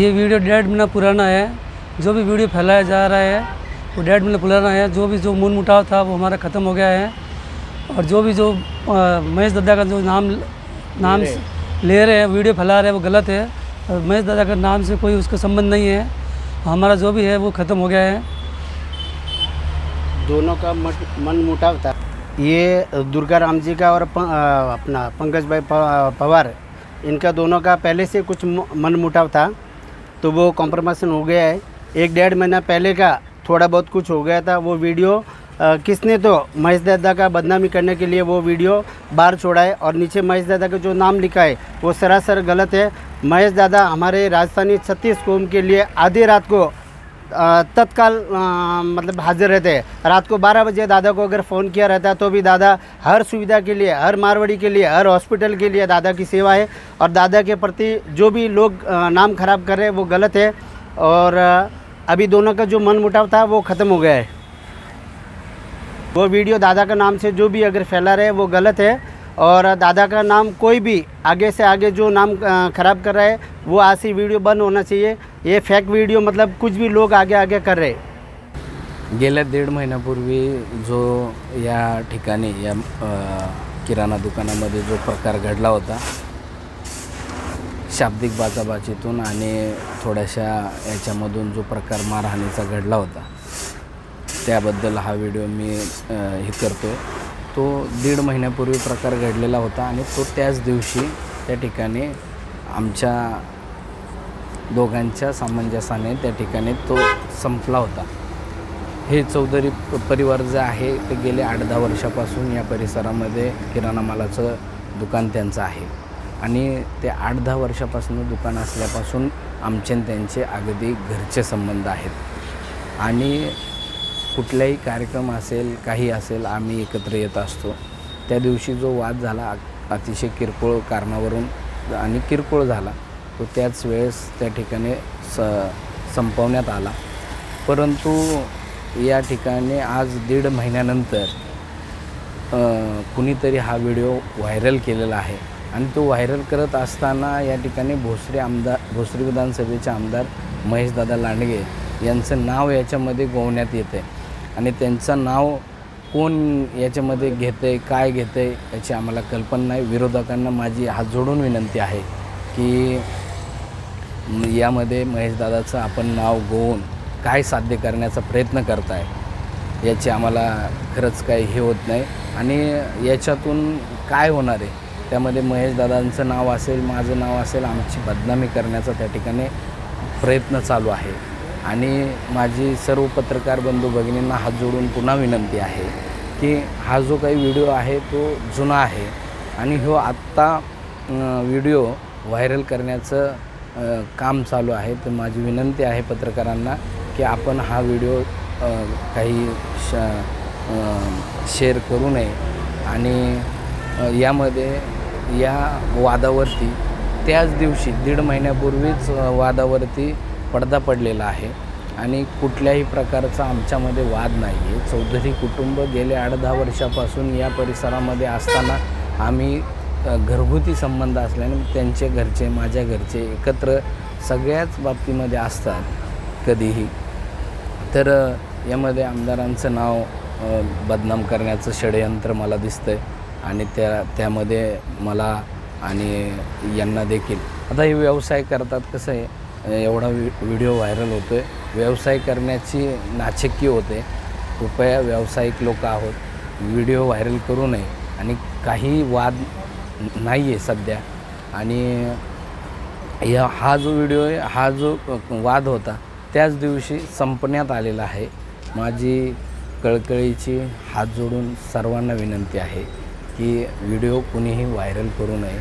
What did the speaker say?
ये वीडियो डेढ़ महीना पुराना है। जो भी वीडियो फैलाया जा रहा है वो डेढ़ महीना पुराना है। जो भी जो मूल मुटाव था वो हमारा ख़त्म हो गया है। और जो भी जो महेश दादा का जो नाम नाम ले रहे हैं। वीडियो फैला रहे हैं वो गलत है। और महेश दादा का नाम से कोई उसका संबंध नहीं है। हमारा जो भी है वो ख़त्म हो गया है। दोनों का मन मुटाव था। ये दुर्गा राम जी का और प, अपना पंकज भाई पवार इनका दोनों का पहले से कुछ मन मुटाव था। तो वो कॉम्प्रोमाइज़न हो गया है। एक डेढ़ महीना पहले का थोड़ा बहुत कुछ हो गया था वो वीडियो आ, किसने तो महेश दादा का बदनामी करने के लिए वो वीडियो बाहर छोड़ा है और नीचे महेश दादा का जो नाम लिखा है वो सरासर गलत है। महेश दादा हमारे राजस्थानी छत्तीस कौम के लिए आधी रात को तत्काल मतलब हाजिर रहते हैं। रात को 12 बजे दादा को अगर फ़ोन किया रहता है तो भी दादा हर सुविधा के लिए, हर मारवाड़ी के लिए, हर हॉस्पिटल के लिए दादा की सेवा है। और दादा के प्रति जो भी लोग नाम खराब कर रहे हैं, वो गलत है। और अभी दोनों का जो मन मुटाव था, वो ख़त्म हो गया है। वो वीडियो दादा का नाम से जो भी अगर फैला रहे वो गलत है। और दादा का नाम कोई भी आगे से आगे जो नाम खराब कर रहा है वो आज से वीडियो बंद होना चाहिए। ये फेक वीडियो मतलब कुछ भी लोग आगे आगे कर रहे गेल्या दीड महिन्यापूर्वी जो या ठिकाणी या किराणा दुकानामध्ये जो प्रकार घडला होता शाब्दिक बाचाबाचीतून आणि थोड्याशा याच्यामधून जो प्रकार मारहाणीचा घडला होता त्याबद्दल हा व्हिडिओ मी हे करतो तो दीड महिन्यापूर्वी प्रकार घडलेला होता आणि तो त्याच दिवशी त्या ठिकाणी आमच्या दोघांच्या सामंजस्याने त्या ठिकाणी तो संपला होता. हे चौधरी परिवार जे आहे ते गेले आठ दहा वर्षापासून या परिसरामध्ये किराणा मालाचं दुकान त्यांचं आहे. आणि ते आठ दहा वर्षापासून दुकान असल्यापासून आमचे त्यांचे अगदी घरचे संबंध आहेत. आणि कुठलाही कार्यक्रम असेल काही असेल आम्ही एकत्र येत असतो. त्या दिवशी जो वाद झाला अतिशय किरकोळ कारणावरून आणि किरकोळ झाला तो त्याच वेळेस त्या ठिकाणी स संपवण्यात आला. परंतु या ठिकाणी आज दीड महिन्यानंतर कुणीतरी हा व्हिडिओ व्हायरल केलेला आहे. आणि तो व्हायरल करत असताना या ठिकाणी भोसरी आमदार भोसरी विधानसभेचे आमदार महेशदादा लांडगे यांचं नाव याच्यामध्ये गोवण्यात येतं आहे आणि त्यांचं नाव कोण याच्यामध्ये घेतं आहे काय घेतं आहे याची आम्हाला कल्पना नाही. विरोधकांना माझी हात जोडून विनंती आहे की यामध्ये महेशदादाचं आपण नाव गोवून काय साध्य करण्याचा प्रयत्न करताय याची आम्हाला खरंच काही हे होत नाही. आणि याच्यातून काय होणार आहे? त्यामध्ये महेशदादांचं नाव असेल माझं नाव असेल आमची बदनामी करण्याचा त्या ठिकाणी प्रयत्न चालू आहे. आणि माझी सर्व पत्रकार बंधू भगिनींना हात जोडून पुन्हा विनंती आहे की हा जो काही व्हिडिओ आहे तो जुना आहे. आणि ह्यो आत्ता व्हिडिओ व्हायरल करण्याचं काम चालू आहे. तर माझी विनंती आहे पत्रकारांना की आपण हा व्हिडिओ काही श शेअर करू नये. आणि यामध्ये या वादावरती त्याच दिवशी दीड महिन्यापूर्वीच वादावरती पडदा पडलेला आहे आणि कुठल्याही प्रकारचा आमच्यामध्ये वाद नाही आहे चौधरी कुटुंब गेले आठ दहा वर्षापासून या परिसरामध्ये असताना आम्ही घरगुती संबंध असल्याने त्यांचे घरचे माझ्या घरचे एकत्र सगळ्याच बाबतीमध्ये असतात कधीही. तर यामध्ये आमदारांचं नाव बदनाम करण्याचं षडयंत्र मला दिसतं आहे आणि त्या त्यामध्ये मला आणि यांना देखील. आता हे व्यवसाय करतात कसं आहे एवढा वि व्हिडिओ व्हायरल होतो आहे व्यवसाय करण्याची नाचक्की होते. कृपया व्यावसायिक लोक आहोत. व्हिडिओ व्हायरल करू नये. आणि काही वाद नाही आहे सध्या. आणि या हा जो व्हिडिओ आहे हा जो वाद होता त्याच दिवशी संपण्यात आलेला आहे. माझी कळकळीची हात जोडून सर्वांना विनंती आहे की व्हिडिओ कुणीही व्हायरल करू नये.